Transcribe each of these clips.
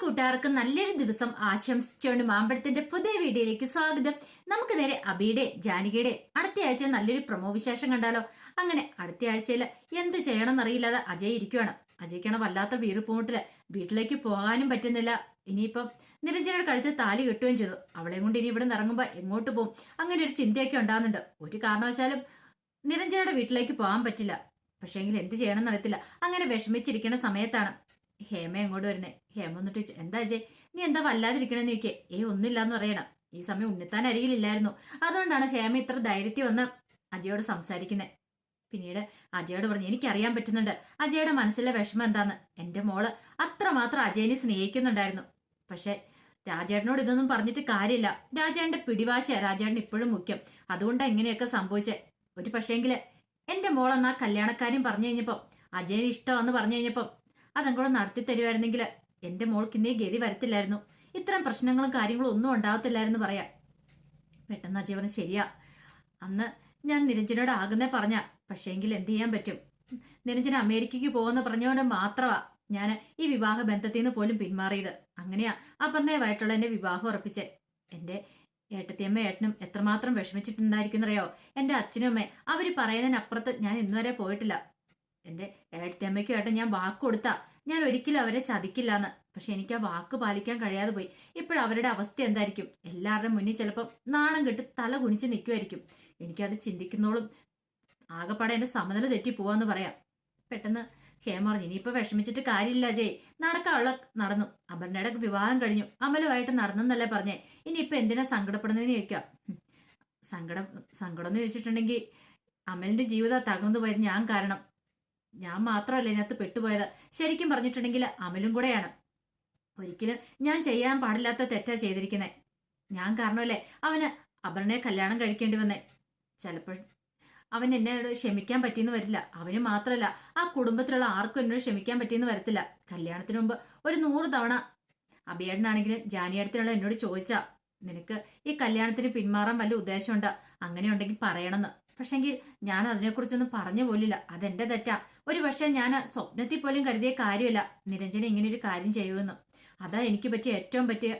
കൂട്ടുകാർക്ക് നല്ലൊരു ദിവസം ആശംസിച്ചുകൊണ്ട് മാമ്പഴത്തിന്റെ പുതിയ വീഡിയോയിലേക്ക് സ്വാഗതം. നമുക്ക് നേരെ അബിയുടെ ജാനകിയുടെ അടുത്ത ആഴ്ച നല്ലൊരു പ്രമോ വിശേഷം കണ്ടാലോ? അങ്ങനെ അടുത്ത ആഴ്ചയിൽ എന്ത് ചെയ്യണമെന്നറിയില്ലാതെ അജയ് ഇരിക്കുവാണ്. അജയ്ക്കാണ് വല്ലാത്ത വീറുപൂട്ടിൽ വീട്ടിലേക്ക് പോകാനും പറ്റുന്നില്ല. ഇനിയിപ്പം നിരഞ്ജനയുടെ കഴുത്ത് താലി കെട്ടുകയും ചെയ്തു. അവളെയും കൊണ്ട് ഇനി ഇവിടെ ഇറങ്ങുമ്പോൾ എങ്ങോട്ട് പോകും? അങ്ങനെ ഒരു ചിന്തയൊക്കെ ഉണ്ടാകുന്നുണ്ട്. ഒരു കാരണവശാലും നിരഞ്ജനയുടെ വീട്ടിലേക്ക് പോകാൻ പറ്റില്ല. പക്ഷേങ്കിൽ എന്ത് ചെയ്യണമെന്ന് എന്നറിയത്തില്ല അങ്ങനെ വിഷമിച്ചിരിക്കുന്ന സമയത്താണ് ഹേമ എങ്ങോട്ട് വരുന്നേ. ഹേമ എന്നിട്ട് ചോദിച്ചു എന്താ അജയ്? നീ എന്താ വല്ലാതിരിക്കണെന്ന് ചോദിക്കേ ഏ ഒന്നുമില്ലാന്ന് പറയണം. ഈ സമയം ഉണ്ണിത്താൻ അരികിലില്ലായിരുന്നു. അതുകൊണ്ടാണ് ഹേമ ഇത്ര ധൈര്യത്തിൽ വന്ന് അജയോട് സംസാരിക്കുന്നത് പിന്നീട് അജയോട് പറഞ്ഞു എനിക്കറിയാൻ പറ്റുന്നുണ്ട്. അജയുടെ മനസ്സിലെ വിഷമം എന്താന്ന്? എന്റെ മോൾ അത്രമാത്രം അജയനെ സ്നേഹിക്കുന്നുണ്ടായിരുന്നു. പക്ഷേ രാജേട്ടനോട് ഇതൊന്നും പറഞ്ഞിട്ട് കാര്യമില്ല. രാജേട്ടന്റെ പിടിവാശ രാജേട്ടൻ ഇപ്പോഴും മുഖ്യം. അതുകൊണ്ട് എങ്ങനെയൊക്കെ സംഭവിച്ചേ. ഒരു പക്ഷേങ്കിൽ എന്റെ മോളെന്നാ കല്യാണക്കാരും പറഞ്ഞു കഴിഞ്ഞപ്പം അജയന് ഇഷ്ടമാന്ന് പറഞ്ഞു കഴിഞ്ഞപ്പം അതങ്ങോട്ട് നടത്തി തരുമായിരുന്നെങ്കിൽ എന്റെ മോൾക്ക് ഇന്നേ ഗതി വരത്തില്ലായിരുന്നു. ഇത്തരം പ്രശ്നങ്ങളും കാര്യങ്ങളും ഒന്നും ഉണ്ടാവത്തില്ലായിരുന്നു പറയാം. പെട്ടെന്ന് അജീവൻ ശരിയാ. അന്ന് ഞാൻ നിരഞ്ജനോട് ആകുന്നേ പറഞ്ഞ. പക്ഷേങ്കിൽ എന്ത് ചെയ്യാൻ പറ്റും? നിരഞ്ജന അമേരിക്കയ്ക്ക് പോകുന്ന പറഞ്ഞുകൊണ്ട് മാത്രമാ ഞാൻ ഈ വിവാഹ ബന്ധത്തിൽ നിന്ന് പോലും പിന്മാറിയത്. അങ്ങനെയാ അപർണയുമായിട്ടുള്ള എന്റെ വിവാഹം ഉറപ്പിച്ചേ. എന്റെ ഏട്ടത്തിയമ്മ ഏട്ടനും എത്രമാത്രം വിഷമിച്ചിട്ടുണ്ടായിരിക്കുന്നറിയോ? എന്റെ അച്ഛനും അമ്മ അവർ പറയുന്നതിനപ്പുറത്ത് ഞാൻ ഇന്നുവരെ പോയിട്ടില്ല. എന്റെ ഏട്ടത്തിയമ്മയ്ക്കും ഏട്ടൻ ഞാൻ വാക്ക് കൊടുത്താ. ഞാൻ ഒരിക്കലും അവരെ ചതിക്കില്ല എന്ന് പക്ഷെ എനിക്ക് ആ വാക്ക് പാലിക്കാൻ കഴിയാതെ പോയി. ഇപ്പോഴവരുടെ അവസ്ഥ എന്തായിരിക്കും? എല്ലാവരുടെ മുന്നിൽ ചിലപ്പം നാണം കെട്ട് തല കുനിച്ച് നിൽക്കുമായിരിക്കും എനിക്കത് ചിന്തിക്കുന്നോളും. ആകെപ്പാടെ എന്റെ സമനില തെറ്റി പോവാന്ന് പറയാം. പെട്ടെന്ന് ഹേമറിഞ്ഞ് ഇനിയിപ്പോൾ ഇനിയിപ്പോ വിഷമിച്ചിട്ട് കാര്യമില്ല ജയ്. നടക്കാനുള്ള നടന്നു. അപർണയുടെ വിവാഹം കഴിഞ്ഞു. അമലുമായിട്ട് നടന്നെന്നല്ലേ പറഞ്ഞേ. ഇനിയിപ്പോൾ എന്തിനാ സങ്കടപ്പെടുന്നതെന്ന് ചോദിക്കാം. സങ്കടം സങ്കടം എന്ന് ചോദിച്ചിട്ടുണ്ടെങ്കിൽ അമലിന്റെ ജീവിതം തകർന്നു പോയത് ഞാൻ കാരണം. ഞാൻ മാത്രമല്ല ഇതിനകത്ത് പെട്ടുപോയത്. ശരിക്കും പറഞ്ഞിട്ടുണ്ടെങ്കിൽ അമലും കൂടെയാണ്. ഒരിക്കലും ഞാൻ ചെയ്യാൻ പാടില്ലാത്ത തെറ്റാ ചെയ്തിരിക്കുന്നത് ഞാൻ കാരണമല്ലേ അവന് അപർണയെ കല്യാണം കഴിക്കേണ്ടി വന്നേ. ചിലപ്പോൾ അവൻ എന്നോട് ക്ഷമിക്കാൻ പറ്റിയെന്ന് വരില്ല. അവന് മാത്രമല്ല ആ കുടുംബത്തിലുള്ള ആർക്കും എന്നോട് ക്ഷമിക്കാൻ പറ്റിയെന്ന് വരത്തില്ല. കല്യാണത്തിന് മുമ്പ് ഒരു നൂറ് തവണ അഭിയേട്ടനാണെങ്കിലും ജാനിയടത്തിനുള്ള എന്നോട് ചോദിച്ചാ നിനക്ക് ഈ കല്യാണത്തിന് പിന്മാറാൻ വല്ല ഉദ്ദേശമുണ്ടോ? അങ്ങനെ ഉണ്ടെങ്കിൽ പറയണമെന്ന്. പക്ഷെങ്കിൽ ഞാൻ അതിനെക്കുറിച്ചൊന്നും പറഞ്ഞു പോലില്ല. അതെന്റെ തെറ്റാ. ഒരു പക്ഷേ ഞാൻ സ്വപ്നത്തിൽ പോലും കരുതിയ കാര്യമില്ല. നിരഞ്ജന ഇങ്ങനെ ഒരു കാര്യം ചെയ്യുമെന്ന്. അതാ എനിക്ക് പറ്റിയ ഏറ്റവും പറ്റിയ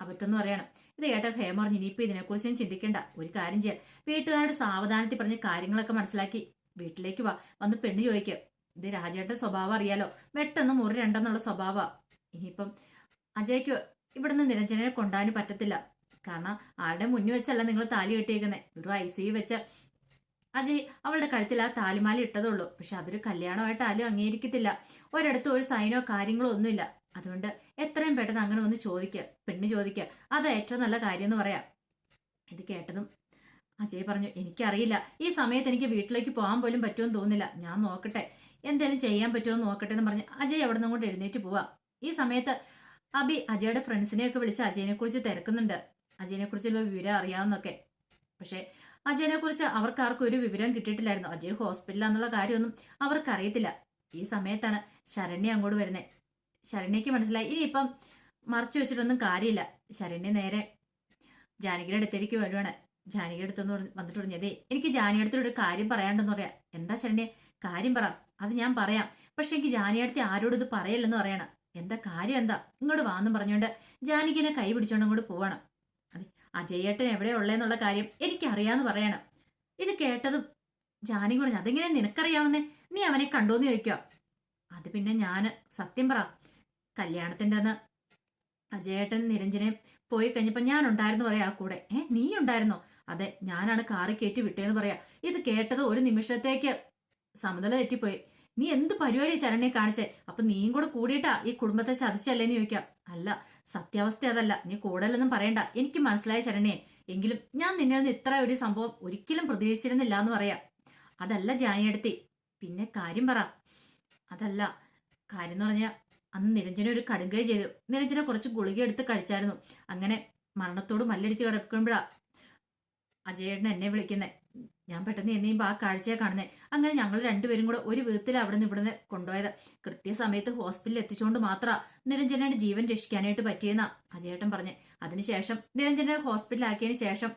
അബദ്ധം എന്ന് പറയണം. ഇത് കേട്ടോ ഹേമറിഞ്ഞ് ഇനിയിപ്പോ ഇതിനെക്കുറിച്ച് ഞാൻ ചിന്തിക്കേണ്ട. ഒരു കാര്യം ചെയ്യാം. വീട്ടുകാരുടെ സാവധാനത്തിൽ പറഞ്ഞ കാര്യങ്ങളൊക്കെ മനസ്സിലാക്കി. വീട്ടിലേക്ക് വാ. വന്ന് പെണ്ണ് ചോദിക്കുക ഇത് രാജേട്ടന്റെ സ്വഭാവം അറിയാലോ. പെട്ടെന്ന് മുറി രണ്ടെന്നുള്ള സ്വഭാവ ഇനിയിപ്പം അജയ്ക്ക് ഇവിടുന്ന് നിരഞ്ജനെ കൊണ്ടാനും പറ്റത്തില്ല. കാരണം ആരുടെ മുന്നിൽ വെച്ചല്ല നിങ്ങൾ താലി കെട്ടിയേക്കുന്നത് ഒരു ഐ സി വെച്ച് അജയ് അവളുടെ കഴുത്തിൽ ആ താലിമാല ഇട്ടതുള്ളൂ പക്ഷെ അതൊരു കല്യാണമായിട്ട് ആരും അംഗീകരിക്കത്തില്ല. ഒരിടത്തും ഒരു സൈനോ കാര്യങ്ങളോ ഒന്നുമില്ല. അതുകൊണ്ട് എത്രയും പെട്ടെന്ന് അങ്ങനെ ഒന്ന് ചോദിക്കുക പെണ്ണ് ചോദിക്കുക അത് ഏറ്റവും നല്ല കാര്യം എന്ന് പറയാം. ഇത് കേട്ടതും അജയ് പറഞ്ഞു എനിക്കറിയില്ല. ഈ സമയത്ത് എനിക്ക് വീട്ടിലേക്ക് പോകാൻ പോലും പറ്റുമെന്ന് തോന്നുന്നില്ല. ഞാൻ നോക്കട്ടെ. എന്തെങ്കിലും ചെയ്യാൻ പറ്റുമോ നോക്കട്ടെ എന്ന് പറഞ്ഞ് അജയ് അവിടെ നിന്ന് കൊണ്ട് എഴുന്നേറ്റ് പോവാം. ഈ സമയത്ത് അബി അജയുടെ ഫ്രണ്ട്സിനെയൊക്കെ വിളിച്ച് അജയനെ കുറിച്ച് തിരക്കുന്നുണ്ട്. അജയനെ കുറിച്ചുള്ള വിവരം അറിയാവുന്നൊക്കെ. പക്ഷേ അജയനെ കുറിച്ച് അവർക്ക് ആർക്കും ഒരു വിവരം കിട്ടിയിട്ടില്ലായിരുന്നു. അജയ് ഹോസ്പിറ്റലാന്നുള്ള കാര്യമൊന്നും അവർക്കറിയത്തില്ല. ഈ സമയത്താണ് ശരണ്യ അങ്ങോട്ട് വരുന്നത് ശരണ്യക്ക് മനസ്സിലായി. ഇനി ഇനിയിപ്പം മറച്ചു വെച്ചിട്ടൊന്നും കാര്യമില്ല. ശരണ്യ നേരെ ജാനകിയുടെ അടുത്തേക്ക് വരുവാണ് ജാനകിയുടെ അടുത്തെന്ന് വന്നിട്ട് പറഞ്ഞതേ എനിക്ക് ജാനിയുടെ അടുത്തൊരു കാര്യം പറയാണ്ടെന്ന് പറയാം. എന്താ ശരണ്യ? കാര്യം പറ. അത് ഞാൻ പറയാം. പക്ഷെ എനിക്ക് ജാനിയുടെ അടുത്ത് ആരോടും ഇത് പറയല്ലെന്ന് പറയണം. എന്താ കാര്യം എന്താ? ഇങ്ങോട്ട് വാന്നും പറഞ്ഞുകൊണ്ട് ജാനകിനെ കൈ പിടിച്ചോണ്ട് അങ്ങോട്ട് പോവണം. അജയേട്ടൻ എവിടെ ഉള്ളേന്നുള്ള കാര്യം എനിക്കറിയാന്ന് പറയണം. ഇത് കേട്ടതും ജാനി കൂടെ അതെങ്ങനെ നിനക്കറിയാവുന്നേ? നീ അവനെ കണ്ടോന്ന് ചോദിക്കുക അത് പിന്നെ ഞാൻ സത്യം പറ. കല്യാണത്തിന്റെ അന്ന് അജയേട്ടൻ നിരഞ്ജനെ പോയി കഴിഞ്ഞപ്പോ ഞാൻ ഉണ്ടായിരുന്നു പറയാ ആ കൂടെ. ഏ നീ ഉണ്ടായിരുന്നോ അതെ ഞാനാണ് കാറി കയറ്റി വിട്ടേന്ന് പറയാ. ഇത് കേട്ടത് ഒരു നിമിഷത്തേക്ക് സമനില തെറ്റിപ്പോയി. നീ എന്ത് പരിപാടി ശരണ്യെ കാണിച്ചേ? അപ്പൊ നീയും കൂടെ കൂടിയിട്ടാ ഈ കുടുംബത്തെ ചതിച്ചല്ലേന്ന് ചോദിക്കാം. അല്ല സത്യാവസ്ഥ അതല്ല. നീ കൂടുതലൊന്നും പറയണ്ട. എനിക്ക് മനസ്സിലായ ശരണ്യെ. എങ്കിലും ഞാൻ നിന്നിൽ നിന്ന് ഇത്ര ഒരു സംഭവം ഒരിക്കലും പ്രതീക്ഷിച്ചിരുന്നില്ല എന്ന് പറയാം. അതല്ല ജാനിയെടുത്തി പിന്നെ കാര്യം പറ. അതല്ല കാര്യം എന്ന് പറഞ്ഞാൽ അന്ന് നിരഞ്ജന ഒരു കടുങ്കൈ ചെയ്തു. നിരഞ്ജന കുറച്ച് ഗുളിക എടുത്ത് കഴിച്ചായിരുന്നു. അങ്ങനെ മരണത്തോട് മല്ലടിച്ച് കിടക്കുമ്പോഴാ അജയേട്ടൻ എന്നെ വിളിക്കുന്നത് ഞാൻ പെട്ടെന്ന് എന്നെയും ആ കാഴ്ചയെ കാണുന്നത് അങ്ങനെ ഞങ്ങൾ രണ്ടുപേരും കൂടെ ഒരു വിധത്തിൽ അവിടെ നിന്ന് ഇവിടുന്ന് കൊണ്ടുപോയത്. കൃത്യസമയത്ത് ഹോസ്പിറ്റലിൽ എത്തിച്ചുകൊണ്ട് മാത്ര നിരഞ്ജനയുടെ ജീവൻ രക്ഷിക്കാനായിട്ട് പറ്റിയെന്നാ അജയേട്ടൻ പറഞ്ഞ്. അതിനുശേഷം നിരഞ്ജനെ ഹോസ്പിറ്റലാക്കിയതിന് ശേഷം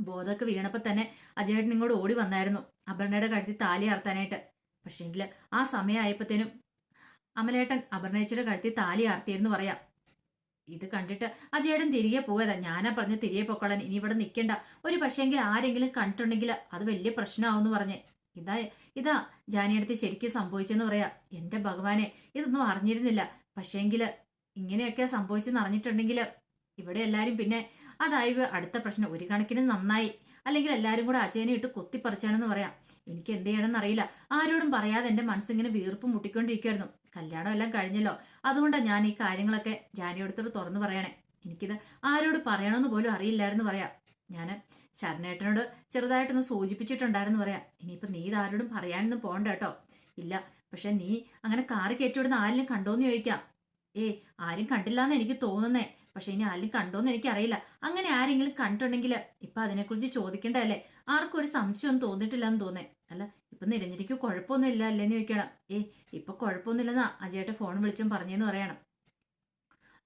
ബോധമൊക്കെ വീണപ്പോൾ തന്നെ അജയേട്ടൻ ഇങ്ങോട്ട് ഓടി വന്നായിരുന്നു. അപർണയുടെ കഴുത്തിൽ താലി ആർത്താനായിട്ട്. പക്ഷേങ്കിൽ ആ സമയമായപ്പോഴത്തേനും അമലേട്ടൻ അപർണേച്ചിയുടെ കഴുത്തിൽ താലി ആർത്തിയെന്ന് പറയാം. ഇത് കണ്ടിട്ട് അജയേടൻ തിരികെ പോകതാ. ഞാനാ പറഞ്ഞ തിരികെ പൊക്കോളാൻ. ഇനി ഇവിടെ നിൽക്കണ്ട ഒരു പക്ഷേങ്കിൽ ആരെങ്കിലും കണ്ടിട്ടുണ്ടെങ്കിൽ അത് വലിയ പ്രശ്നമാവെന്ന് പറഞ്ഞ്. ഇതാ ഇതാ ജാനിയടുത്ത് ശരിക്കും സംഭവിച്ചെന്ന് പറയാ. എന്റെ ഭഗവാനെ ഇതൊന്നും അറിഞ്ഞിരുന്നില്ല. പക്ഷേങ്കിൽ ഇങ്ങനെയൊക്കെ സംഭവിച്ചെന്ന് അറിഞ്ഞിട്ടുണ്ടെങ്കിൽ ഇവിടെ എല്ലാരും പിന്നെ അതായത് അടുത്ത പ്രശ്നം ഒരു കണക്കിന് നന്നായി. അല്ലെങ്കിൽ എല്ലാരും കൂടെ അജയനെ ഇട്ട് കുത്തിപ്പറിച്ചാണെന്ന് പറയാം. എനിക്ക് എന്ത് ചെയ്യണമെന്ന് അറിയില്ല. ആരോടും പറയാതെ എന്റെ മനസ്സിങ്ങനെ വീർപ്പ് മുട്ടിക്കൊണ്ടിരിക്കുമായിരുന്നു കല്യാണം എല്ലാം കഴിഞ്ഞല്ലോ. അതുകൊണ്ടാണ് ഞാൻ ഈ കാര്യങ്ങളൊക്കെ ജാനിയോടത്തോട് തുറന്നു പറയണേ. എനിക്കിത് ആരോട് പറയണമെന്ന് പോലും അറിയില്ലായിരുന്നു പറയാം. ഞാൻ ശരണേട്ടനോട് ചെറുതായിട്ടൊന്ന് സൂചിപ്പിച്ചിട്ടുണ്ടായിരുന്നു പറയാം. ഇനിയിപ്പോൾ നീ ഇത് ആരോടും പറയാനൊന്നും പോകണ്ട കേട്ടോ. ഇല്ല പക്ഷെ നീ അങ്ങനെ കാറ് കയറ്റിവിടുന്ന ആരെങ്കിലും കണ്ടോന്ന് ചോദിക്കാം. ഏ ആരും കണ്ടില്ല എന്ന് എനിക്ക് തോന്നുന്നേ. പക്ഷെ ഇനി ആരെങ്കിലും കണ്ടോന്ന് എനിക്കറിയില്ല. അങ്ങനെ ആരെങ്കിലും കണ്ടിട്ടുണ്ടെങ്കിൽ ഇപ്പൊ അതിനെക്കുറിച്ച് ചോദിക്കേണ്ടതല്ലേ? ആർക്കും ഒരു സംശയമൊന്നും തോന്നിയിട്ടില്ല എന്ന് തോന്നേ. അല്ല ഇപ്പൊ നിരഞ്ജനിക്ക് കുഴപ്പമൊന്നുമില്ല അല്ലേന്ന് ചോദിക്കണം. ഏ ഇപ്പൊ കുഴപ്പമൊന്നുമില്ലെന്നാ അജയേട്ട ഫോൺ വിളിച്ചും പറഞ്ഞെന്ന് പറയണം.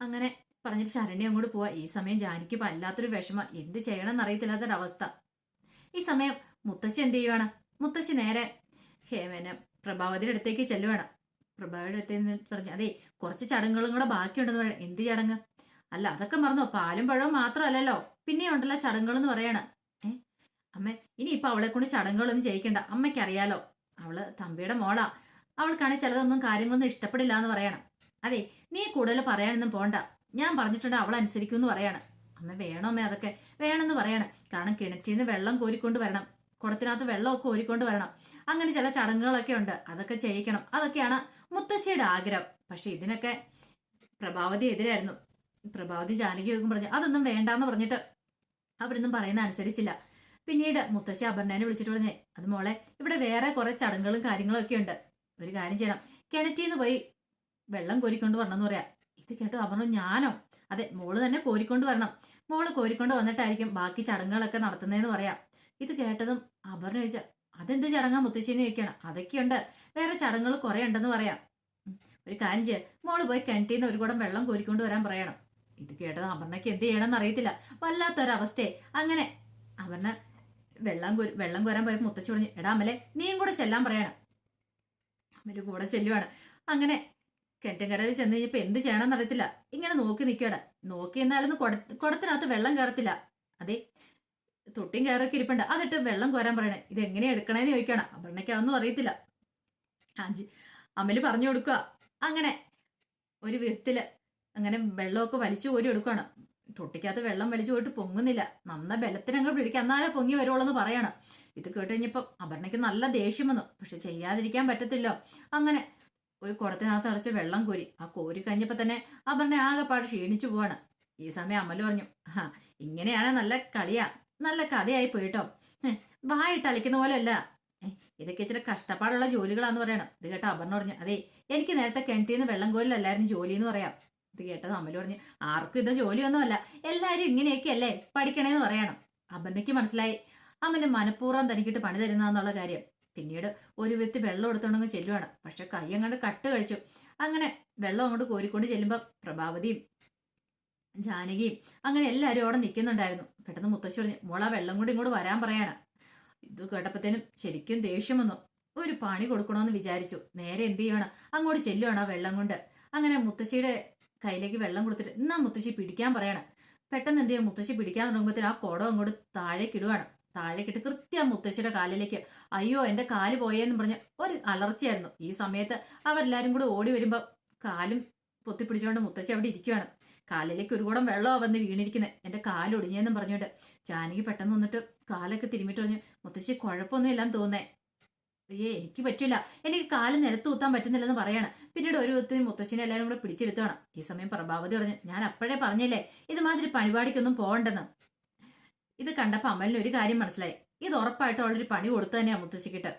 അങ്ങനെ പറഞ്ഞിട്ട് ശരണ്യ അങ്ങോട്ട് പോവാ. ഈ സമയം ജാനിക്ക് വല്ലാത്തൊരു വിഷമ. എന്ത് ചെയ്യണമെന്ന് അറിയത്തില്ലാത്തൊരവസ്ഥ ഈ സമയം മുത്തശ്ശി എന്ത് ചെയ്യുവാണ്? മുത്തശ്ശി നേരെ ഹേമന പ്രഭാവതിയുടെ അടുത്തേക്ക് ചെല്ലുവാണ്. പ്രഭാവതിയുടെ അടുത്തേന്ന് പറഞ്ഞു അതെ കുറച്ച് ചടങ്ങുകളും കൂടെ ബാക്കിയുണ്ടെന്ന് പറയണം. എന്ത് ചടങ്ങ്? അല്ല അതൊക്കെ മറന്നോ. പാലും പഴവും മാത്രമല്ലല്ലോ. പിന്നെ ഉണ്ടല്ലോ ചടങ്ങുകൾ എന്ന് പറയണ. അമ്മ ഇനിയിപ്പോൾ അവളെ കൊണ്ട് ചടങ്ങുകളൊന്നും ചെയ്യിക്കണ്ട. അമ്മയ്ക്കറിയാലോ. അവൾ തമ്പിയുടെ മോളാ. അവൾക്കാണെങ്കിൽ ചിലതൊന്നും കാര്യങ്ങളൊന്നും ഇഷ്ടപ്പെടില്ല എന്ന് പറയണം. അതെ നീ കൂടുതൽ പറയാനൊന്നും പോണ്ട. ഞാൻ പറഞ്ഞിട്ടുണ്ട് അവൾ അനുസരിക്കും എന്ന് പറയാണ്. അമ്മ വേണോ അമ്മ അതൊക്കെ? വേണമെന്ന് പറയണം. കാരണം കിണറ്റിൽ നിന്ന് വെള്ളം കോരിക്കൊണ്ട് വരണം. കുടത്തിനകത്ത് വെള്ളമൊക്കെ കോരിക്കൊണ്ട് വരണം. അങ്ങനെ ചില ചടങ്ങുകളൊക്കെ ഉണ്ട്. അതൊക്കെ ചെയ്യിക്കണം. അതൊക്കെയാണ് മുത്തശ്ശിയുടെ ആഗ്രഹം. പക്ഷെ ഇതിനൊക്കെ പ്രഭാവതി എതിരായിരുന്നു. പ്രഭാവതി ജാനകി പറഞ്ഞു അതൊന്നും വേണ്ടാന്ന് പറഞ്ഞിട്ട് അവരൊന്നും പറയുന്ന അനുസരിച്ചില്ല പിന്നീട് മുത്തശ്ശി അപർണേനെ വിളിച്ചിട്ട് പറഞ്ഞേ അത് മോളെ ഇവിടെ വേറെ കുറെ ചടങ്ങുകളും കാര്യങ്ങളും ഒക്കെ ഉണ്ട്. ഒരു കാര്യം ചെയ്യണം. കിണറ്റിൽ നിന്ന് പോയി വെള്ളം കോരിക്കൊണ്ട് വരണമെന്ന് പറയാ. ഇത് കേട്ട് അപർണ ഞാനോ? അതെ മോൾ തന്നെ കോരിക്കൊണ്ട് വരണം. മോൾ കോരിക്കൊണ്ട് വന്നിട്ടായിരിക്കും ബാക്കി ചടങ്ങുകളൊക്കെ നടത്തുന്നതെന്ന് പറയാം. ഇത് കേട്ടതും അപർണ ചോദിച്ചാൽ അതെന്ത് ചടങ്ങാ മുത്തശ്ശിന്ന് ചോദിക്കണം? അതൊക്കെയുണ്ട്. വേറെ ചടങ്ങുകൾ കുറെ ഉണ്ടെന്ന് പറയാം. ഒരു കാര്യം ചെയ്യാം. മോൾ പോയി കിണറ്റിൽ നിന്ന് ഒരു കൂടം വെള്ളം കോരിക്കൊണ്ട് വരാൻ പറയണം. ഇത് കേട്ടത് അപർണയ്ക്ക് എന്ത് ചെയ്യണമെന്ന് അറിയത്തില്ല. വല്ലാത്തൊരവസ്ഥയെ അങ്ങനെ അപർണ വെള്ളം വെള്ളം കോരാൻ പോയപ്പോൾ മുത്തശ്ശി പറഞ്ഞു എടാ അമ്മലെ നീയും കൂടെ ചെല്ലാൻ പറയണം. അമൽ കൂടെ ചെല്ലുവാണ്. അങ്ങനെ കെറ്റങ്കരയിൽ ചെന്ന് കഴിഞ്ഞപ്പോൾ എന്ത് ചെയ്യണമെന്ന് അറിയത്തില്ല. ഇങ്ങനെ നോക്കി നിൽക്കടെ നോക്കി എന്നാലൊന്നും കുട കുടത്തിനകത്ത് വെള്ളം കയറത്തില്ല അതെ തൊട്ടിയും കയറൊക്കെ ഇരിപ്പുണ്ട്. അതിട്ട് വെള്ളം കോരാൻ പറയണേ. ഇത് എങ്ങനെ എടുക്കണേന്ന് ചോദിക്കണം. അപർണയ്ക്ക് അതൊന്നും അറിയത്തില്ല. ആഞ്ചി അമൽ പറഞ്ഞു കൊടുക്കുക അങ്ങനെ ഒരു വിധത്തിൽ അങ്ങനെ വെള്ളമൊക്കെ വലിച്ചു കോരി എടുക്കുകയാണ് തൊട്ടിക്കകത്ത് വെള്ളം വലിച്ചു പോയിട്ട് പൊങ്ങുന്നില്ല. നന്ന ബലത്തിനങ്ങൾ പിടിക്കുക എന്നാലേ പൊങ്ങി വരുവുള്ളൂ എന്ന് പറയണം. ഇത് കേട്ട് കഴിഞ്ഞപ്പം അപർണയ്ക്ക് നല്ല ദേഷ്യം വന്നു. പക്ഷെ ചെയ്യാതിരിക്കാൻ പറ്റത്തില്ലോ. അങ്ങനെ ഒരു കുടത്തിനകത്ത് അറച്ച് വെള്ളം കോരി. ആ കോരി കഴിഞ്ഞപ്പോൾ തന്നെ അപർണ ആകെപ്പാട് ക്ഷീണിച്ചു പോവാണ്. ഈ സമയം അമ്മൽ പറഞ്ഞു ആ ഇങ്ങനെയാണ് നല്ല കളിയാ. നല്ല കഥയായി പോയിട്ടോ. വായിട്ട് അളിക്കുന്ന പോലെയല്ല. ഇതൊക്കെ ഇച്ചിരി കഷ്ടപ്പാടുള്ള ജോലികളാന്ന് പറയണം. ഇത് കേട്ടോ അപർണ പറഞ്ഞു അതെ എനിക്ക് നേരത്തെ കിണറ്റിൽ നിന്ന് വെള്ളം കോരിലല്ലായിരുന്നു ജോലി എന്ന് പറയാം. ഇത് കേട്ടത് അമൽ പറഞ്ഞു ആർക്കും ഇത് ജോലിയൊന്നുമല്ല എല്ലാരും ഇങ്ങനെയൊക്കെയല്ലേ പഠിക്കണേന്ന് പറയണം. അപർണയ്ക്ക് മനസ്സിലായി. അമ്മന് മനഃപൂർവം തനിക്കിട്ട് പണി തരുന്നതെന്നുള്ള കാര്യം. പിന്നീട് ഒരു വിത്ത് വെള്ളം എടുത്തോണ്ടങ്ങ് ചെല്ലുവാണ്. പക്ഷെ കൈ അങ്ങോട്ട് കട്ട് കഴിച്ചു. അങ്ങനെ വെള്ളം അങ്ങോട്ട് കോരിക്കൊണ്ട് ചെല്ലുമ്പോൾ പ്രഭാവതിയും ജാനകിയും അങ്ങനെ എല്ലാവരും അവിടെ നിൽക്കുന്നുണ്ടായിരുന്നു. പെട്ടെന്ന് മുത്തശ്ശി പറഞ്ഞു മോള വെള്ളം കൂടി ഇങ്ങോട്ട് വരാൻ പറയാണ്. ഇത് കേട്ടപ്പോഴത്തേനും ശരിക്കും ദേഷ്യം വന്നു. ഒരു പണി കൊടുക്കണമെന്ന് വിചാരിച്ചു. നേരെ എന്ത് ചെയ്യണം? അങ്ങോട്ട് ചെല്ലുവാണ് ആ വെള്ളം കൊണ്ട്. അങ്ങനെ മുത്തശ്ശിയുടെ കയ്യിലേക്ക് വെള്ളം കൊടുത്തിട്ട് എന്നാ മുത്തശ്ശി പിടിക്കാൻ പറയണം. പെട്ടെന്ന് എന്ത് ചെയ്യും? മുത്തശ്ശി പിടിക്കാൻ തുടങ്ങുമ്പോഴത്തേന് ആ കുടം അങ്ങോട്ട് താഴേക്ക് ഇടുവാണ്. താഴേക്കിട്ട് കൃത്യം ആ മുത്തശ്ശിയുടെ കാലിലേക്ക് അയ്യോ എന്റെ കാൽ പോയെന്ന് പറഞ്ഞ ഒരു അലർച്ചയായിരുന്നു. ഈ സമയത്ത് അവരെല്ലാരും കൂടെ ഓടി വരുമ്പോൾ കാലും പൊത്തിപ്പിടിച്ചുകൊണ്ട് മുത്തശ്ശി അവിടെ ഇരിക്കുവാണ്. കാലിലേക്ക് ഒരു കൂടം വെള്ളമാണ് വന്ന് വീണിരിക്കുന്നത് എന്റെ കാലൊടിഞ്ഞെന്നും പറഞ്ഞുകൊണ്ട് ജാനകി പെട്ടെന്ന് വന്നിട്ട് കാലൊക്കെ തിരുമിട്ട് പറഞ്ഞു മുത്തശ്ശി കുഴപ്പമൊന്നും ഇല്ലാന്ന് തോന്നേ ഏ എനിക്ക് പറ്റില്ല എനിക്ക് കാൽ നിലത്ത് കുത്താൻ പറ്റുന്നില്ലെന്ന് പറയാണ്. പിന്നീട് ഒരു കുത്തി മുത്തശ്ശിനെ എല്ലാവരും കൂടെ പിടിച്ചെടുത്താണ് ഈ സമയം പ്രഭാവതി പറഞ്ഞു ഞാൻ അപ്പോഴേ പറഞ്ഞില്ലേ ഇതുമാതിരി പണിപാടിക്കൊന്നും പോകണ്ടെന്ന്. ഇത് കണ്ടപ്പോൾ അമലിന് ഒരു കാര്യം മനസ്സിലായി. ഇത് ഉറപ്പായിട്ട് അവളൊരു പണി കൊടുത്തു തന്നെയാ മുത്തശ്ശിക്കിട്ട്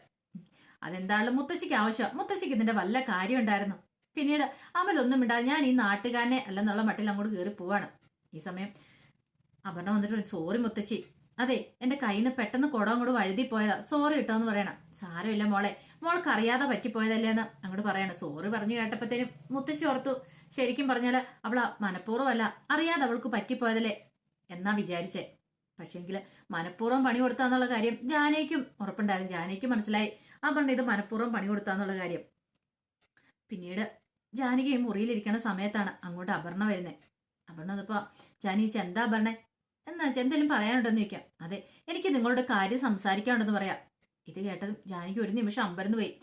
അതെന്താണല്ലോ മുത്തശ്ശിക്ക് ആവശ്യം. മുത്തശ്ശിക്ക് ഇതിന്റെ വല്ല കാര്യം ഉണ്ടായിരുന്നു. പിന്നീട് അമൽ ഒന്നും ഇണ്ടാ ഞാൻ ഈ നാട്ടുകാരനെ അല്ലെന്നുള്ള മട്ടിൽ അങ്ങോട്ട് കയറി പോവാണ്. ഈ സമയം അപർണ വന്നിട്ട് സോറി മുത്തശ്ശി അതെ എന്റെ കയ്യിൽ നിന്ന് പെട്ടെന്ന് കുടം അങ്ങോട്ട് വഴുതി പോയതാ. സോറി കിട്ടോ എന്ന് പറയണം. സാരമില്ല മോളെ. മോൾക്ക് അറിയാതെ പറ്റിപ്പോയതല്ലേ എന്ന് അങ്ങോട്ട് പറയണം. സോറി പറഞ്ഞു കേട്ടപ്പോഴത്തേനും മുത്തശ്ശി ഓർത്തു. ശരിക്കും പറഞ്ഞാൽ അവള മനഃപൂർവം അല്ല അറിയാതെ അവൾക്ക് പറ്റിപ്പോയതല്ലേ എന്നാ വിചാരിച്ചേ. പക്ഷെങ്കിൽ മനഃപൂർവം പണി കൊടുത്താന്നുള്ള കാര്യം ജാനയ്ക്കും ഉറപ്പുണ്ടായിരുന്നു. ജാനേക്കും മനസ്സിലായി. ആ പറഞ്ഞ ഇത് മനഃപൂർവം പണി കൊടുത്താന്നുള്ള കാര്യം. പിന്നീട് ജാനകി മുറിയിലിരിക്കുന്ന സമയത്താണ് അങ്ങോട്ട് അപർണ വരുന്നത് അപർണ ഇതിപ്പോ ജാനീച്ച എന്താ പറഞ്ഞേ എന്നാ എന്തെങ്കിലും പറയാനുണ്ടെന്ന് ചോദിക്കാം. അതെ എനിക്ക് നിങ്ങളോട് കാര്യം സംസാരിക്കാനുണ്ടെന്ന് പറയാം. ഇത് കേട്ടത് ജാനിക്ക് ഒരു നിമിഷം അമ്പരന്ന് പോയി.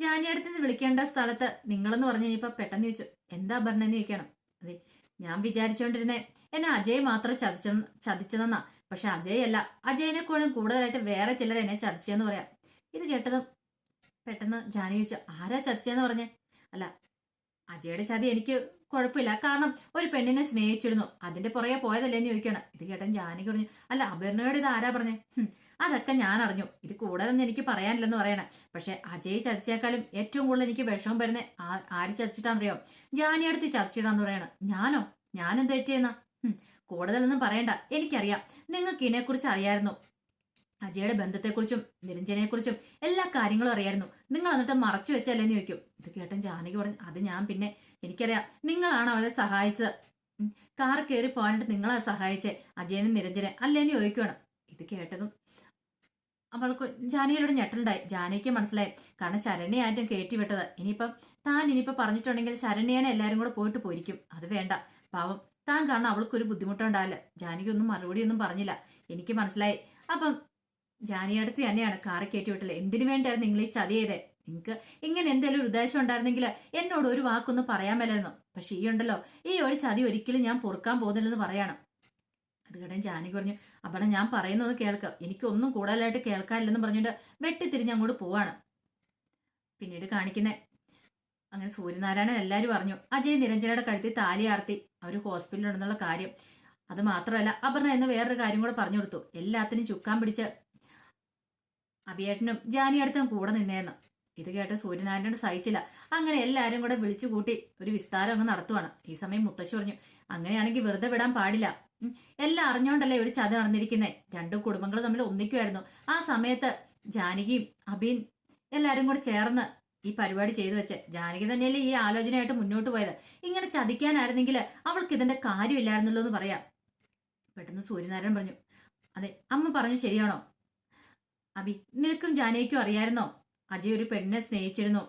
ജാനി അടുത്ത് വിളിക്കേണ്ട സ്ഥലത്ത് നിങ്ങളെന്ന് പറഞ്ഞു കഴിഞ്ഞപ്പോ പെട്ടെന്ന് ചോദിച്ചു എന്താ പറഞ്ഞെന്ന് ചോദിക്കണം? അതെ ഞാൻ വിചാരിച്ചുകൊണ്ടിരുന്നേ എന്നെ അജയ് മാത്രം ചതിച്ച ചതിച്ചതെന്നാ പക്ഷെ അജയ് അല്ല അജയനെ കൂടുതലും കൂടുതലായിട്ട് വേറെ ചിലർ എന്നെ ചതിച്ചെന്ന് പറയാം. ഇത് കേട്ടതും പെട്ടെന്ന് ജാനി ചോദിച്ചു ആരാ ചതിച്ചെന്ന് പറഞ്ഞേ? അല്ല അജയുടെ ചതി എനിക്ക് കുഴപ്പമില്ല. കാരണം ഒരു പെണ്ണിനെ സ്നേഹിച്ചിരുന്നു. അതിന്റെ പുറകെ പോയതല്ലേന്ന് ചോദിക്കണം ഇത് കേട്ടൻ ജാനകി പറഞ്ഞു അല്ല അപർണയോട് ഇത് ആരാ പറഞ്ഞേ? അതൊക്കെ ഞാൻ അറിഞ്ഞു. ഇത് കൂടുതലൊന്നും എനിക്ക് പറയാനില്ലെന്ന് പറയണേ. പക്ഷെ അജയ് ചതിച്ചേക്കാളും ഏറ്റവും കൂടുതൽ എനിക്ക് വിഷമം വരുന്ന ആര് ചതിച്ചിട്ടാണെന്നറിയോ? ജാനി അടുത്ത് ചതിച്ചിട്ടാന്ന് പറയണ. ഞാനോ? ഞാനും തെറ്റിയെന്നാ ഹും, കൂടുതലൊന്നും പറയണ്ട. എനിക്കറിയാം. നിങ്ങൾക്ക് ഇതിനെക്കുറിച്ച് അറിയായിരുന്നു. അജയുടെ ബന്ധത്തെക്കുറിച്ചും നിരഞ്ജനെക്കുറിച്ചും എല്ലാ കാര്യങ്ങളും അറിയായിരുന്നു. നിങ്ങൾ എന്നിട്ട് മറച്ചു വെച്ചല്ലേന്ന് ചോദിക്കും. ഇത് കേട്ടൻ ജാനകി പറഞ്ഞു അത് ഞാൻ പിന്നെ എനിക്കറിയാം. നിങ്ങളാണ് അവളെ സഹായിച്ചത്? കാർ കയറി പോകാനായിട്ട് നിങ്ങളാ സഹായിച്ചേ? അജയനും നിരഞ്ജനെ അല്ലേന്ന് ചോദിക്കുകയാണ് ഇത് കേട്ടതും അവൾക്ക് ജാനകിയിലൂടെ ഞെട്ടലുണ്ടായി. ജാനകിക്ക് മനസ്സിലായി. കാരണം ശരണ്യായിട്ടും കയറ്റി വിട്ടത്. ഇനിയിപ്പം താൻ ഇനിയിപ്പം പറഞ്ഞിട്ടുണ്ടെങ്കിൽ ശരണ്യേനെ എല്ലാവരും കൂടെ പോയിട്ട് പോയിരിക്കും. അത് വേണ്ട. പാവം. താൻ കാരണം അവൾക്കൊരു ബുദ്ധിമുട്ടുണ്ടാവില്ല. ജാനകി ഒന്നും മറുപടി ഒന്നും പറഞ്ഞില്ല. എനിക്ക് മനസ്സിലായി. അപ്പം ജാനിയടുത്ത് തന്നെയാണ് കാറ് കയറ്റി വിട്ടില്ല എന്തിനു വേണ്ടിയായിരുന്നു നിങ്ങൾ ഈ ചതി ചെയ്തേ? നിങ്ങൾക്ക് ഇങ്ങനെ എന്തെങ്കിലും ഒരു ഉദ്ദേശം ഉണ്ടായിരുന്നെങ്കിൽ എന്നോട് ഒരു വാക്കൊന്നും പറയാൻ മേലായിരുന്നു. പക്ഷെ ഈ ഉണ്ടല്ലോ ഈ ഒരു ചതി ഒരിക്കലും ഞാൻ പൊറുക്കാൻ പോകുന്നില്ലെന്ന് പറയണം. അത് കേട്ടാൻ ജാനി പറഞ്ഞു അവിടെ ഞാൻ പറയുന്നത് കേൾക്കാം. എനിക്കൊന്നും കൂടുതലായിട്ട് കേൾക്കാനില്ലെന്ന് പറഞ്ഞിട്ട് വെട്ടിത്തിരിഞ്ഞ് അങ്ങോട്ട് പോവാണ്. പിന്നീട് കാണിക്കുന്നേ. അങ്ങനെ സൂര്യനാരായണൻ എല്ലാവരും പറഞ്ഞു അജയ് നിരഞ്ജനയുടെ കഴുത്തിൽ താലി ആർത്തി. അവർ ഹോസ്പിറ്റലിലുണ്ടെന്നുള്ള കാര്യം. അത് മാത്രമല്ല അപർണ എന്ന് വേറൊരു കാര്യം കൂടെ പറഞ്ഞു കൊടുത്തു. എല്ലാത്തിനും ചുക്കാൻ പിടിച്ച് അഭിയേട്ടനും ജാനിയടുത്തും കൂടെ നിന്നേന്ന്. ഇത് കേട്ട് സൂര്യനാരായണൻ സഹിച്ചില്ല. അങ്ങനെ എല്ലാവരും കൂടെ വിളിച്ചു കൂട്ടി ഒരു വിസ്താരം അങ്ങ് നടത്തുവാണ്. ഈ സമയം മുത്തശ്ശി പറഞ്ഞു അങ്ങനെയാണെങ്കിൽ വെറുതെ വിടാൻ പാടില്ല. എല്ലാം അറിഞ്ഞോണ്ടല്ലേ ഒരു ചത നടന്നിരിക്കുന്നേ? രണ്ടു കുടുംബങ്ങൾ തമ്മിൽ ഒന്നിക്കുമായിരുന്നു ആ സമയത്ത് ജാനകിയും അബീൻ എല്ലാവരും കൂടെ ചേർന്ന് ഈ പരിപാടി ചെയ്തു വെച്ച്. ജാനകി തന്നെയല്ലേ ഈ ആലോചനയായിട്ട് മുന്നോട്ട് പോയത്. ഇങ്ങനെ ചതിക്കാനായിരുന്നെങ്കിൽ അവൾക്ക് ഇതിന്റെ കാര്യമില്ലായിരുന്നല്ലോ എന്ന് പറയാം. പെട്ടെന്ന് സൂര്യനാരായണൻ പറഞ്ഞു അതെ അമ്മ പറഞ്ഞു ശരിയാണോ? അബി നിനക്കും ജാനകിക്കും അറിയായിരുന്നോ? അജയ് ഒരു പെണ്ണിനെ സ്നേഹിച്ചിരുന്നു.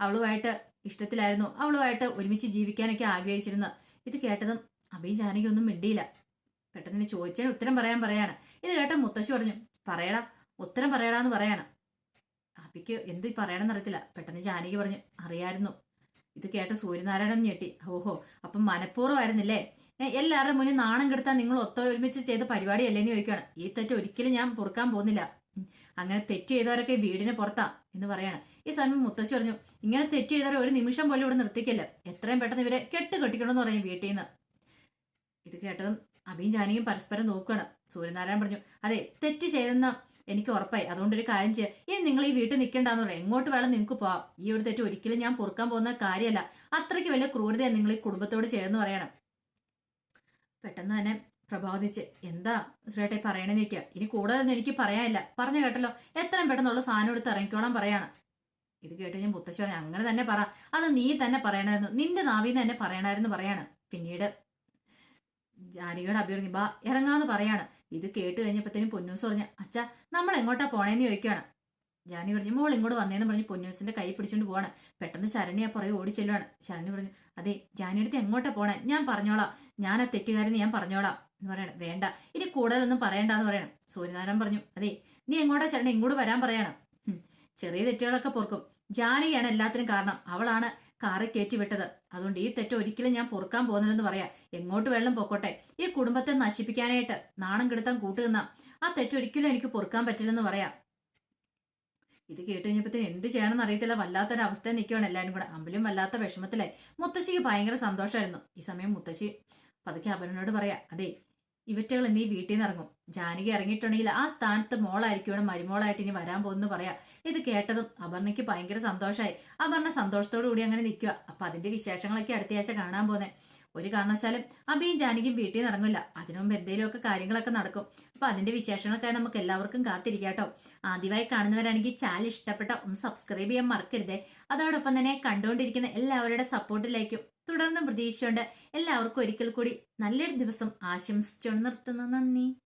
അവളുമായിട്ട് ഇഷ്ടത്തിലായിരുന്നു. അവളുമായിട്ട് ഒരുമിച്ച് ജീവിക്കാനൊക്കെ ആഗ്രഹിച്ചിരുന്നു. ഇത് കേട്ടതും അബി ജാനകി ഒന്നും മിണ്ടിയില്ല. പെട്ടെന്ന് ചോദിച്ചാൽ ഉത്തരം പറയാൻ പറയാണ്. ഇത് കേട്ട മുത്തശ്ശി പറഞ്ഞു പറയടാ ഉത്തരം പറയടാന്ന് പറയാണ്. അബിക്ക് എന്ത് പറയണമെന്ന് അറിയത്തില്ല. പെട്ടെന്ന് ജാനകി പറഞ്ഞു അറിയായിരുന്നു. ഇത് കേട്ട സൂര്യനാരായണൻ ഞെട്ടി. ഓഹോ അപ്പം മനഃപൂർവമായിരുന്നില്ലേ? എല്ലാവരുടെ മുന്നിൽ നാണം കെടുത്താൻ നിങ്ങൾ ഒത്ത ഒരുമിച്ച് ചെയ്ത പരിപാടിയല്ലേന്ന് ചോദിക്കുകയാണ്. ഈ തെറ്റ് ഒരിക്കലും ഞാൻ പൊറുക്കാൻ പോകുന്നില്ല. അങ്ങനെ തെറ്റ് ചെയ്തവരൊക്കെ വീടിന് പുറത്താ എന്ന് പറയാണ്. ഈ സമയം മുത്തശ്ശി പറഞ്ഞു ഇങ്ങനെ തെറ്റ് ചെയ്തവരെ ഒരു നിമിഷം പോലും ഇവിടെ നിർത്തിക്കല്ല? എത്രയും പെട്ടെന്ന് ഇവരെ കെട്ട് കെട്ടിക്കണമെന്ന് പറയും വീട്ടിൽ നിന്ന് ഇത് കേട്ടതും അബിയും ജാനിയും പരസ്പരം നോക്കുകയാണ്. സൂര്യനാരായണൻ പറഞ്ഞു അതെ തെറ്റ് ചെയ്തെന്ന് എനിക്ക് ഉറപ്പായി. അതുകൊണ്ട് ഒരു കാര്യം ചെയ്യാം. ഇനി നിങ്ങൾ ഈ വീട്ടിൽ നിൽക്കേണ്ടെന്ന് പറയാം. എങ്ങോട്ട് വേണം നിങ്ങൾക്ക് പോവാം. ഈ ഒരു തെറ്റ് ഒരിക്കലും ഞാൻ പൊറുക്കാൻ പോകുന്ന കാര്യമല്ല. അത്രയ്ക്ക് വലിയ ക്രൂരതയാണ് നിങ്ങൾ ഈ കുടുംബത്തോട് ചെയ്തെന്ന് പറയണം. പെട്ടെന്ന് തന്നെ പ്രഭാതിച്ച് എന്താ സുരേട്ടെ പറയണെന്ന് നിൽക്കുക ഇനി കൂടുതലൊന്നും എനിക്ക് പറയാനില്ല. പറഞ്ഞു കേട്ടല്ലോ. എത്രയും പെട്ടെന്നുള്ള സാധനം എടുത്ത് ഇറങ്ങിക്കോളാൻ പറയാണ്. ഇത് കേട്ട് ഞാൻ മുത്തശ്ശി അങ്ങനെ തന്നെ പറ. അത് നീ തന്നെ പറയണമായിരുന്നു നിന്റെ നാവിന്ന് തന്നെ പറയണമായിരുന്നു പറയാണ്. പിന്നീട് ജാനികയുടെ അഭ്യർത്ഥി ബാ ഇറങ്ങാന്ന് പറയാണ്. ഇത് കേട്ട് കഴിഞ്ഞപ്പോഴത്തേനും പൊന്നൂസ് പറഞ്ഞു അച്ഛ നമ്മൾ എങ്ങോട്ടാ പോണേന്ന് ചോദിക്കുകയാണ് ജാനി പറഞ്ഞു മോൾ ഇങ്ങോട്ട് വന്നേന്ന് പറഞ്ഞ് പൊന്നൂസിന്റെ കൈ പിടിച്ചോണ്ട് പോവാണ്. പെട്ടെന്ന് ശരണ്യ പുറകെ ഓടി ചെല്ലുവാണ്. ശരണ്യ പറഞ്ഞു അതെ ജാനിയടുത്ത് എങ്ങോട്ടാ പോണേ? ഞാൻ പറഞ്ഞോളാം. ഞാൻ ആ തെറ്റുകാരെന്ന് ഞാൻ പറഞ്ഞോളാം. എന്ന് പറയണം. വേണ്ട. ഇനി കൂടുതലൊന്നും പറയണ്ടെന്ന് പറയണം. സൂര്യനാരായണൻ പറഞ്ഞു അതെ നീ എങ്ങോട്ടാ ചേട്ടൻ ഇങ്ങോട്ട് വരാൻ പറയണം. ചെറിയ തെറ്റുകളൊക്കെ പൊറുക്കും. ജാനകിയാണ് എല്ലാത്തിനും കാരണം. അവളാണ് കാറിൽ കയറ്റി വിട്ടത്. അതുകൊണ്ട് ഈ തെറ്റ് ഒരിക്കലും ഞാൻ പൊറുക്കാൻ പോകുന്നില്ലെന്ന് പറയാ. എങ്ങോട്ട് വെള്ളം പൊക്കോട്ടെ. ഈ കുടുംബത്തെ നശിപ്പിക്കാനായിട്ട് നാണം കെടുത്താൻ കൂട്ടുകുന്ന ആ തെറ്റൊരിക്കലും എനിക്ക് പൊറുക്കാൻ പറ്റില്ലെന്ന് പറയാം. ഇത് കേട്ട് കഴിഞ്ഞപ്പോഴത്തേന് എന്ത് ചെയ്യണമെന്ന് അറിയത്തില്ല. വല്ലാത്തൊരു അവസ്ഥയിൽ നിൽക്കുകയാണ് എല്ലാവരും കൂടെ. അമ്പലും വല്ലാത്ത വിഷമത്തിലെ മുത്തശ്ശിക്ക് ഭയങ്കര സന്തോഷമായിരുന്നു. ഈ സമയം മുത്തശ്ശി പതുക്കെ അപരനോട് പറയാ അതെ ഇവറ്റകൾ നീ വീട്ടിൽ നിന്ന് ഇറങ്ങും. ജാനകി ഇറങ്ങിയിട്ടുണ്ടെങ്കിൽ ആ സ്ഥാനത്ത് മോളായിരിക്കും മരുമോളായിട്ട് ഇനി വരാൻ പോകുന്നു പറയാ. ഇത് കേട്ടതും അപർണയ്ക്ക് ഭയങ്കര സന്തോഷമായി അപർണ സന്തോഷത്തോടു കൂടി അങ്ങനെ നിൽക്കുക അപ്പൊ അതിന്റെ വിശേഷങ്ങളൊക്കെ അടുത്തയാഴ്ച കാണാൻ പോന്നെ ഒരു കാരണവശാലും അബിയും ജാനകിയും വീട്ടിൽ നിന്ന് ഇറങ്ങില്ല അതിനു മുമ്പ് എന്തെങ്കിലുമൊക്കെ കാര്യങ്ങളൊക്കെ നടക്കും. അപ്പൊ അതിന്റെ വിശേഷങ്ങളൊക്കെ നമുക്ക് എല്ലാവർക്കും കാത്തിരിക്കാട്ടോ ആദ്യമായി കാണുന്നവരാണെങ്കിൽ ചാനൽ ഇഷ്ടപ്പെട്ട ഒന്ന് സബ്സ്ക്രൈബ് ചെയ്യാൻ മറക്കരുതേ. അതോടൊപ്പം തന്നെ കണ്ടുകൊണ്ടിരിക്കുന്ന എല്ലാവരുടെ സപ്പോർട്ടിലേക്കും തുടർന്നും പ്രതീക്ഷയുണ്ട്. എല്ലാവർക്കും ഒരിക്കൽ കൂടി നല്ലൊരു ദിവസം ആശംസിച്ചുകൊണ്ട് നിർത്തുന്നു. നന്ദി.